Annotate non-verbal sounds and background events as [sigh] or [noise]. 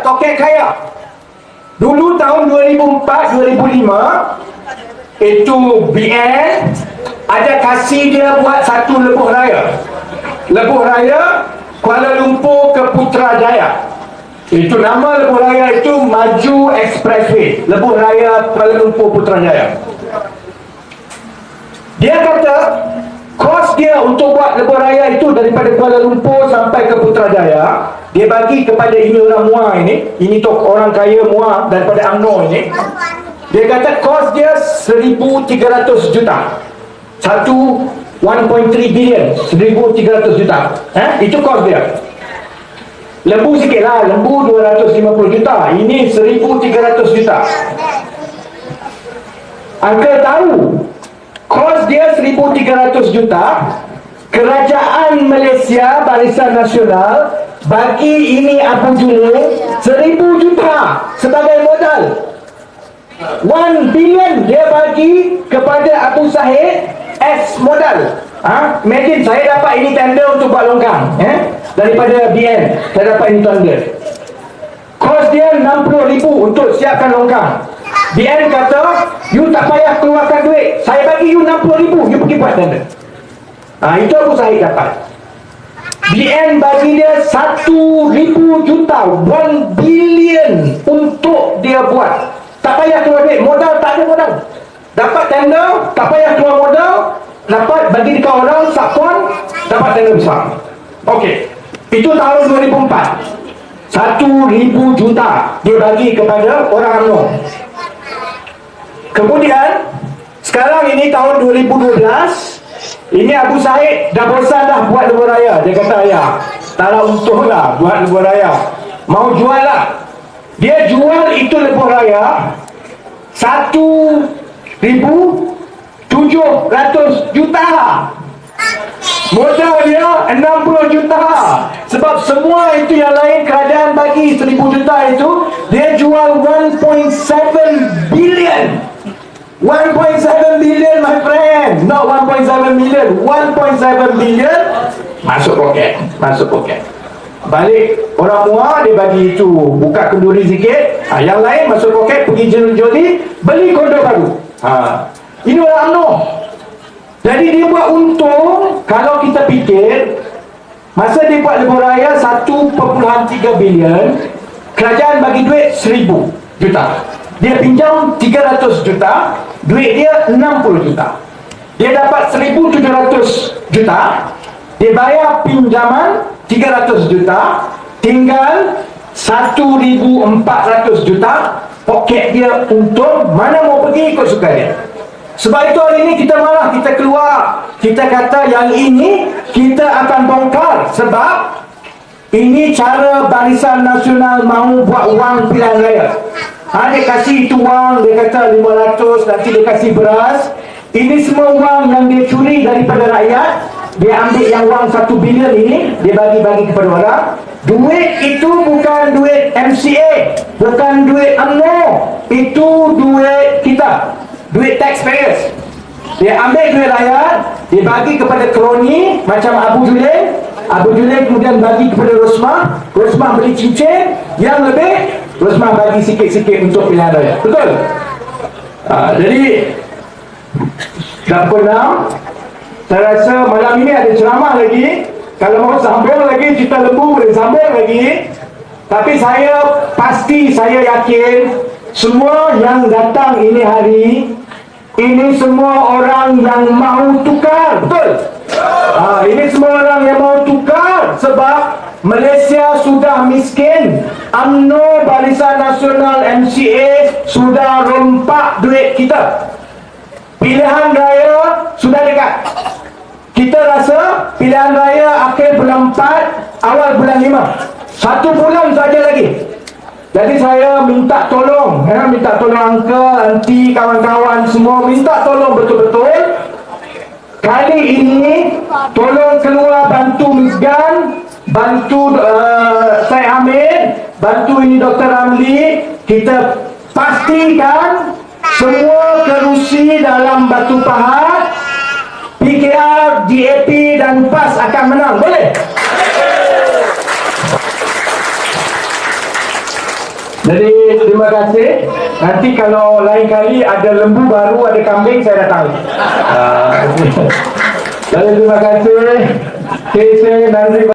Tokek kaya. Dulu tahun 2004-2005 itu BN ada kasih dia buat satu lebuh raya. Lebuh raya Kuala Lumpur ke Putrajaya. Itu nama lebuh raya itu Maju Expressway. Lebuh raya Kuala Lumpur Putrajaya. Dia kata kos dia untuk buat lebuh raya itu daripada Kuala Lumpur sampai ke Putrajaya. Dia bagi kepada ini orang Muar ini. Ini tok orang kaya Muar daripada UMNO ini. Dia kata kos dia 1,300 juta. Satu 1.3 bilion 1,300 juta. Eh? itu kos dia. Lembu sikit lah. Lembu 250 juta. Ini 1,300 juta. Uncle tahu kos dia 1,300 juta. Kerajaan Malaysia Barisan Nasional bagi ini Abu Junaid 1000 juta sebagai modal. 1 billion dia bagi kepada Abu Sahid as modal. Ha? imagine saya dapat ini tender untuk buat longkang eh? daripada BN saya dapat ini tender. Kos dia 60 ribu untuk siapkan longkang BN kata you tak payah keluarkan duit. Saya bagi you 60 ribu you pergi buat tender ha, itu Abu Sahid dapat. BN bagi dia 1000 juta 1 billion untuk dia buat. Tak payah keluar duit modal tak ada modal. Dapat tender tak payah keluar modal dapat bagi dekat orang sakon dapat tender besar. Ok itu tahun 2004 1000 juta dia bagi kepada orang UMNO kemudian sekarang ini tahun 2012 ini Abu Said dah bosan dah buat lebuh raya. Dia kata ya, taklah untung lah buat lebuh raya. Mau jual lah. Dia jual itu lebuh raya satu ribu tujuh ratus juta. Modal dia 60 juta Sebab semua itu yang lain kerajaan bagi 1000 juta itu Dia jual 1.7 billion 1.7 billion my friend. Not 1.7 million 1.7 billion Masuk poket Masuk poket. Balik orang muar dia bagi itu Buka kenduri sikit. Ha, Yang lain masuk poket Pergi jeli-jeli Beli kondo baru. Ha. Ini orang UMNO Jadi dia buat untung Kalau kita fikir Masa dia buat lebuh raya 1.3 bilion Kerajaan bagi duit 1000 juta dia pinjam 300 juta duit dia 60 juta. Dia dapat 1700 juta dia bayar pinjaman 300 juta tinggal 1400 juta poket dia untuk mana mau pergi ikut suka dia. Sebab itu hari ini kita malah kita keluar. Kita kata yang ini kita akan bongkar sebab ini cara Barisan Nasional mahu buat wang pilihan raya ha, dia kasih itu wang dia kata 500 nanti dia kasih beras. Ini semua wang yang dia curi daripada rakyat dia ambil yang wang 1 bilion ini dia bagi-bagi kepada orang. Duit itu bukan duit MCA bukan duit UMNO itu duit kita duit taxpayers. Dia ambil duit rakyat dia bagi kepada kroni macam Abu Julen. Abu Julen kemudian bagi kepada Rosmah. Rosmah beli cincin yang lebih Rosmah bagi sikit-sikit untuk pilihan raya Betul? Ha, jadi Tak pernah Saya rasa malam ini ada ceramah lagi Kalau mau sambung lagi Cerita lembu boleh sambung lagi Tapi saya pasti Saya yakin Semua yang datang ini hari Ini semua orang yang mau tukar Betul? Ha, ini semua orang yang mau tukar Sebab Malaysia sudah miskin UMNO Barisan Nasional MCA Sudah rompak duit kita. Pilihan raya sudah dekat. Kita rasa pilihan raya akhir bulan 4 Awal bulan 5 Satu bulan saja lagi. Jadi saya minta tolong ya, Minta tolong uncle, auntie, kawan-kawan semua Minta tolong betul-betul. Kali ini Tolong keluar bantu Misgan bantu uh, saya Amir, bantu ini Dr. Ramli, kita pastikan semua kerusi dalam batu pahat, PKR, DAP dan PAS akan menang. Boleh? Jadi terima kasih. Nanti kalau lain kali ada lembu baru, ada kambing, saya datang. Ah, [laughs] Jadi terima kasih. Saya nanti